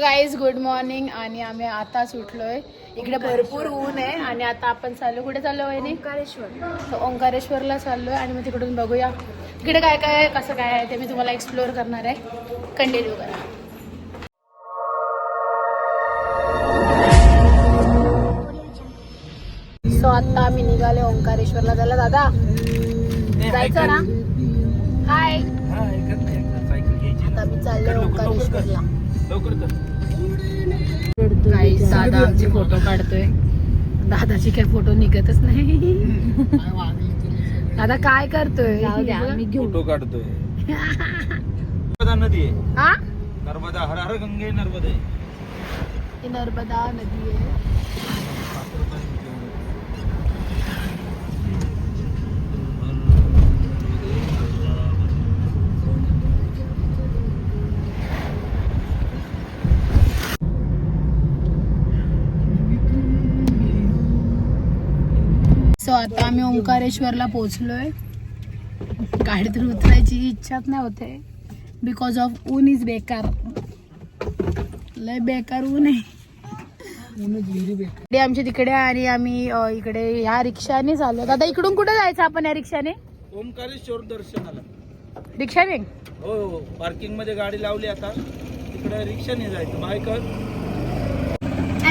Guys good morning आणि आम्ही आताच उठलोय. इकडे भरपूर ऊन आहे. आणि आता आपण चाललो. कुठे चाललो वहिनी? ओंकारेश्वर. ओंकारेश्वरला चाललोय आणि मग तिकडून बघूया. इकडे काय काय आहे कसं काय आहे ते मी तुम्हाला एक्सप्लोअर करणार आहे. कंटिन्यू करा. सो आता आम्ही निघाले ओंकारेश्वरला. जायला दादा. जायचं ना? हाय आता मी चाललोय ओंकारेश्वरला काही दादा आमचे फोटो काढतोय. दादाची काय फोटो निघतच नाही. दादा काय करतोय? फोटो काढतोय. नर्मदा नदी आहे. हा नर्मदा हर हर गंगे नर्मदे. ही नर्मदा नदी आहे. सो आता आम्ही ओंकारेश्वरला पोहोचलोय. गाडीतून उतरायची इच्छाच नाही होते बिकॉज ऑफ ऊन इज बेकार. लय बेकार ऊन आहे. आमच्या तिकडे आणि आम्ही इकडे ह्या रिक्षाने चाललो. दादा इकडून कुठे जायचं आपण या रिक्षाने? ओंकारेश्वर दर्शनाला. रिक्षाने? हो पार्किंगमध्ये गाडी लावली आता. तिकडे रिक्षाने जायचं. बाय कर.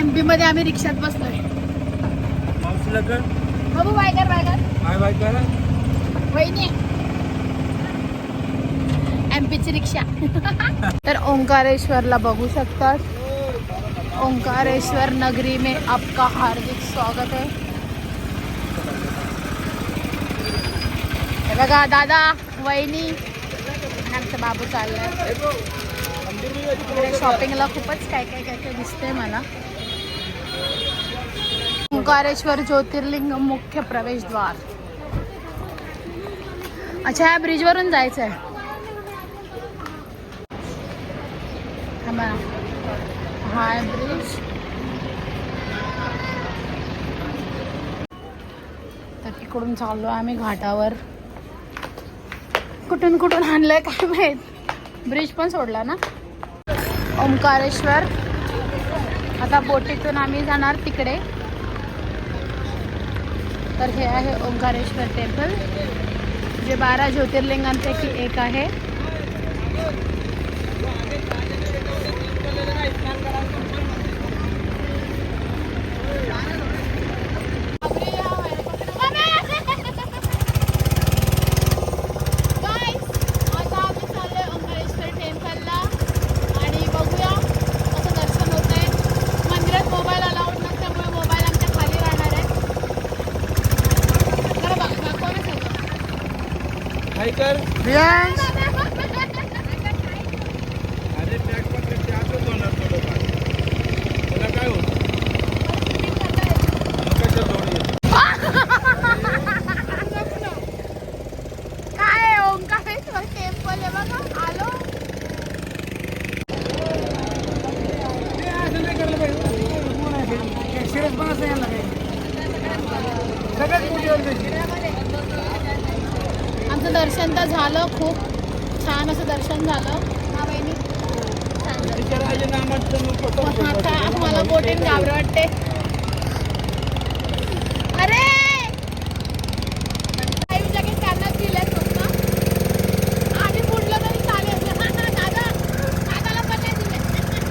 एमपी मध्ये आम्ही रिक्षात बसतोय मावशीला कर बाबू बाय कर बाय कर. बाय बाय कर. वहिनी. एमपीची रिक्षा. तर ओंकारेश्वरला बघू शकतात. ओंकारेश्वर नगरी में आपका हार्दिक स्वागत है. हे बघा दादा वहिनी आमचा बाबू चाललाय शॉपिंगला खूपच काय काय काय काय दिसतंय मला. ओंकारेश्वर ज्योतिर्लिंग मुख्य प्रवेशद्वार. अच्छा ह्या ब्रिजवरून जायचं आहे हाय ब्रिज. तर तिकडून चाललो आम्ही घाटावर. कुठून कुठून आणलंय काय माहीत. ब्रिज पण सोडला ना? ओंकारेश्वर. आता बोटीतून आम्ही जाणार तिकडे. तर हे आहे ओंकारेश्वर टेंपल जे बारा ज्योतिर्लिंगांपैकी एक आहे आमचं दर्शन तर झालं खूप छान असं दर्शन झालं. हा बहिणी. आता मला बोटीन घाबर वाटते अरे Live jacket कानात दिलेत फक्त. आम्ही बुडलो तरी चालेल. दादा, दादाला पण नाही दिले.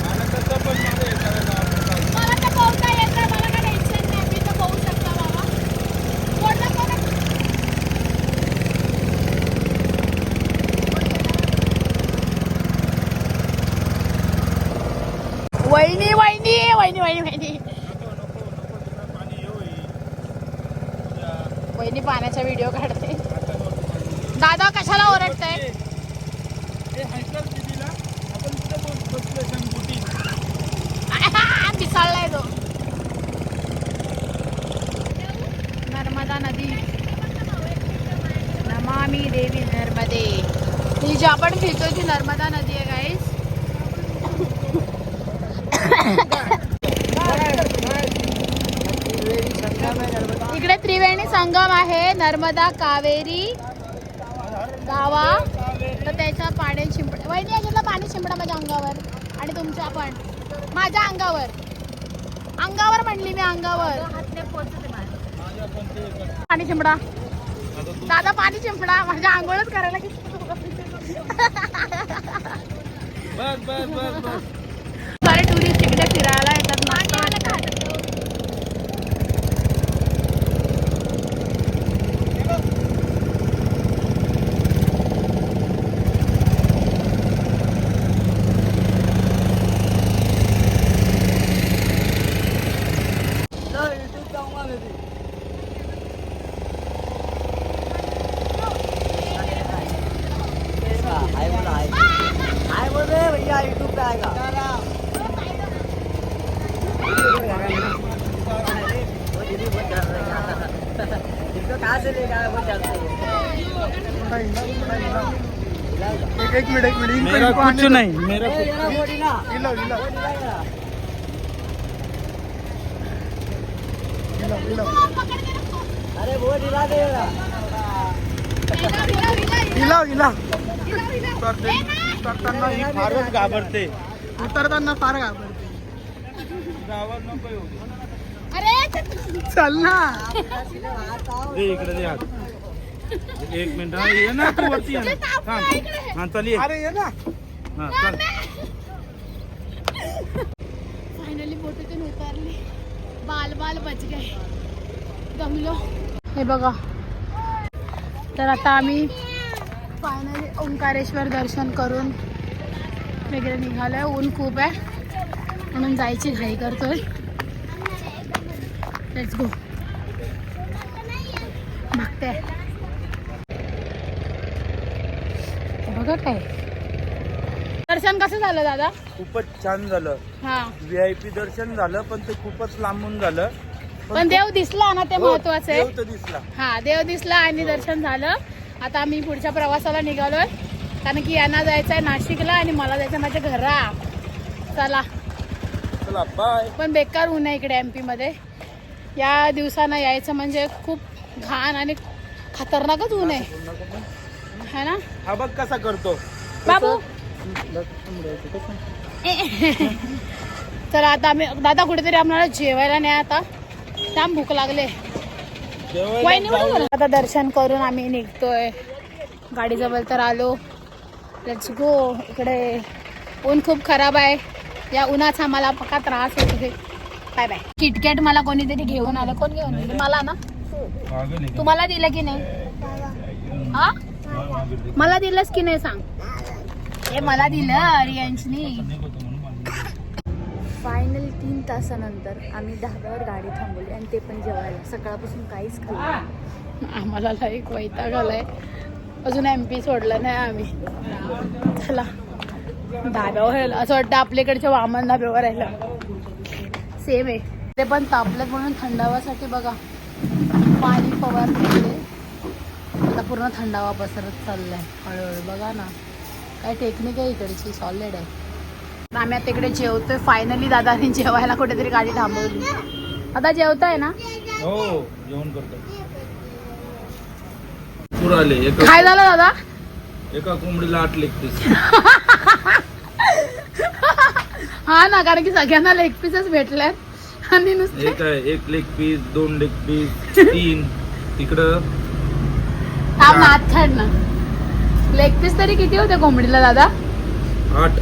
मला तसं पण माझं हे करायला आवडतं. मला तर पोहता येतं, मला काय टेन्शन नाही. मी तर पोहू शकता बाबा. बोटला कोण- वहिनी वहिनी वहिनी वहिनी वहिनी. वहिनी पाण्याचा व्हिडिओ काढते. दादा कशाला ओरडताय? हे तो. नर्मदा नदी. नमामी देवी नर्मदे. ही जी आपण फिरतो ती नर्मदा नदी आहे गाईस इकडे त्रिवेणी संगम आहे नर्मदा कावेरी गावा. तर त्याच्या पाणी शिंपड वहिनी याच्यातलं पाणी शिंपडा माझ्या अंगावर. आणि तुमच्या पण. माझ्या अंगावर. अंगावर म्हणली मी अंगावर. पाणी शिंपडा. दादा पाणी शिंपडा. माझ्या आंघोळच करायला किती बस बस बस बस. इकडे फिरायला येतात मस्त वाटतं. हाय बोला हाय हाय बोल रहे भैया यूट्यूब पे आएगा वो दीदी बहुत डर रहे हैं। इनको कहाँ से लेगा वो चलते एक एक मिनट एक मिनट मेरा कुछ दो। नहीं। मेरा अरे वो डीला देगा हिलाव हिलाव उतरते- उतरताना ही फारच घाबरते उतरताना फार घाबरते। गावात नको दे. चल ना. इकडे दे हात. एक मिनिट हा ये ना तू वरती ये ना. थांब हा चल ये. अरे ये ना. हा चल. फायनली बोटीतून उतरली. बाल बाल बच गए. हे बघा. तर आता आम्ही फायनली ओंकारेश्वर दर्शन करून वगैरे निघालोय. ऊन खूप आहे. म्हणून जायची घाई करतोय. लेट्स गो बघते बघा काय. दर्शन कसं झालं दादा? खूपच छान झालं. हा. व्ही आय पी दर्शन झालं पण ते खूपच लांबून झालं. पण देव दिसला ना ते हो, महत्वाचं आहे. देव तर दिसला. हा देव दिसला आणि दर्शन झालं. आता आम्ही पुढच्या प्रवासाला निघालोय. कारण की यांना जायचं आहे नाशिकला आणि मला जायचं माझ्या घरा. चला. चला बाय पण बेकार ऊन आहे इकडे एममध्ये. या दिवसानं यायचं म्हणजे खूप घाण आणि खतरनाकच ऊन आहे. है ना? हा बघ कसा करतो. बाबू? चला आता आम्ही दादा कुठेतरी आम्हाला जेवायला नाही आता. जाम भूक लागले? आता दर्शन करून आम्ही निघतोय. गाडीजवळ तर आलो. लेट्स गो इकडे ऊन खूप खराब आहे. या उन्हाचा मला पक्का त्रास होतो बाय बाय. किटकॅट मला कोणीतरी घेऊन आलं. कोण घेऊन आलं? मला ना? तुम्हाला दिलं की नाही? हा? मला दिलंस की नाही सांग. हे मला दिलं अरियांशनी. फायनल तीन तासानंतर आम्ही धाब्यावर गाडी थांबवली आणि ते पण जेवायला. सकाळपासून काहीच खाल्लं. आम्हाला लाईक वैताग आलाय. अजून एम पी सोडलं नाही आम्ही. चला. धाब्यावर असं वाटतं आपल्याकडच्या वामन धाब्यावर राहिलं. सेम आहे. ते पण तापलं म्हणून थंडावासाठी बघा. पाणी फवारले आता पूर्ण थंडावा पसरत चाललाय. हळूहळू बघा ना. काय टेक्निक आहे इकडची. सॉलिड आहे. आम्ही आता इकडे जेवतोय. फायनली दादाने जेवायला कुठेतरी गाडी थांबवली. आता जेवताय ना? हो जेवण करतो आले. काय झालं दादा? एका कोंबडीला आठ पीस. हा ना कारण की सगळ्यांना लेग पीसच भेटल्यात. आणि नुसते एक आहे एक लेग पीस दोन लेग पीस तीन. तिकडं ना हात काढ ना. लेग पीस तरी किती होते कोंबडीला दादा? आठ.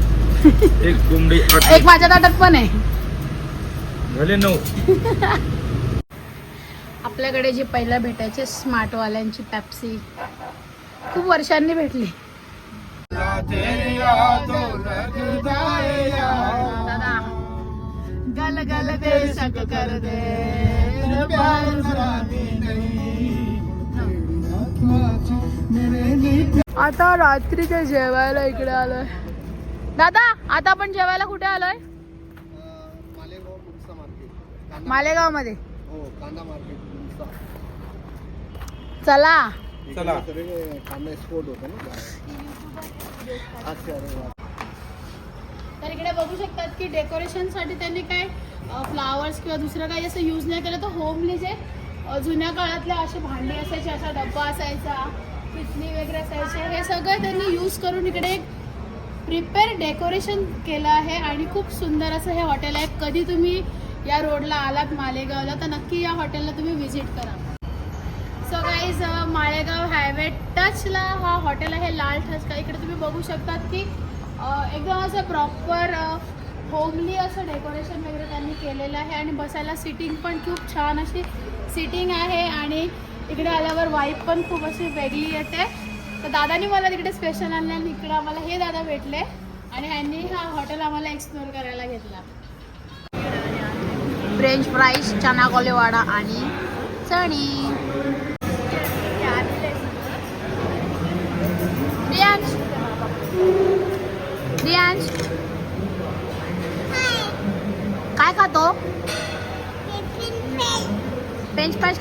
एक कोंबडी आठ. एक माझ्या ताटात पण आहे. झाले नऊ. आपल्याकडे जे पहिला भेटायचे स्मार्ट वाल्यांची पॅप्सी खूप वर्षांनी भेटली. गल बेशक कर दे आता रात्रीच्या जेवायला इकडे आलोय. दादा आता आपण जेवायला कुठे आलोय? मालेगाव बुक्सा मार्केट मालेगावमध्ये. हो कांदा मार्केट बुक्सा चला. चला. तर इकडे बघू शकतात की डेकोरेशनसाठी त्यांनी काय फ्लावर्स किंवा दुसरं काही असं यूज नाही केलं तर होमली जे जुन्या काळातले असे भांडी असायचे असा डब्बा असायचा पिटली वगैरे असायचे हे सगळं त्यांनी यूज करून इकडे एक प्रिपेअर डेकोरेशन केलं आहे आणि खूप सुंदर असं हे हॉटेल आहे. कधी तुम्ही या रोडला आलात मालेगावला तर नक्की या हॉटेलला तुम्ही व्हिजिट करा. सो गाईज माळेगाव हायवे टचला हा हॉटेल आहे लाल ठसका इकडे तुम्ही बघू शकतात की एकदम असं प्रॉपर होमली असं डेकोरेशन केलेलं आहे आणि बसायला सिटिंग पण खूप छान अशी सिटिंग आहे आणि इकडे आल्यावर वाईफ पण खूप अशी वेगळी येते. तर दादानी मला तिकडे स्पेशल आणले आणि इकडे आम्हाला हे दादा भेटले आणि ह्यांनी हा हॉटेल आम्हाला एक्सप्लोर करायला घेतला. फ्रेंच फ्राईज चना कोलेवाडा आणि चणी.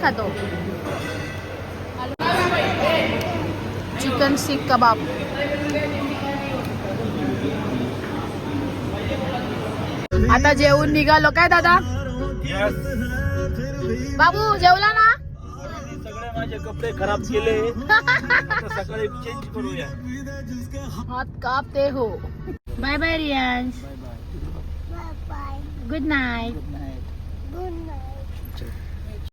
खातो. चिकन सीख कबाब आता जेवून निघालो काय दादा? बाबू जेवला ना? सगळे माझे कपडे खराब केले. आता सकाळी चेंज करूया. हात कापते हो. Bye bye Riyansh good night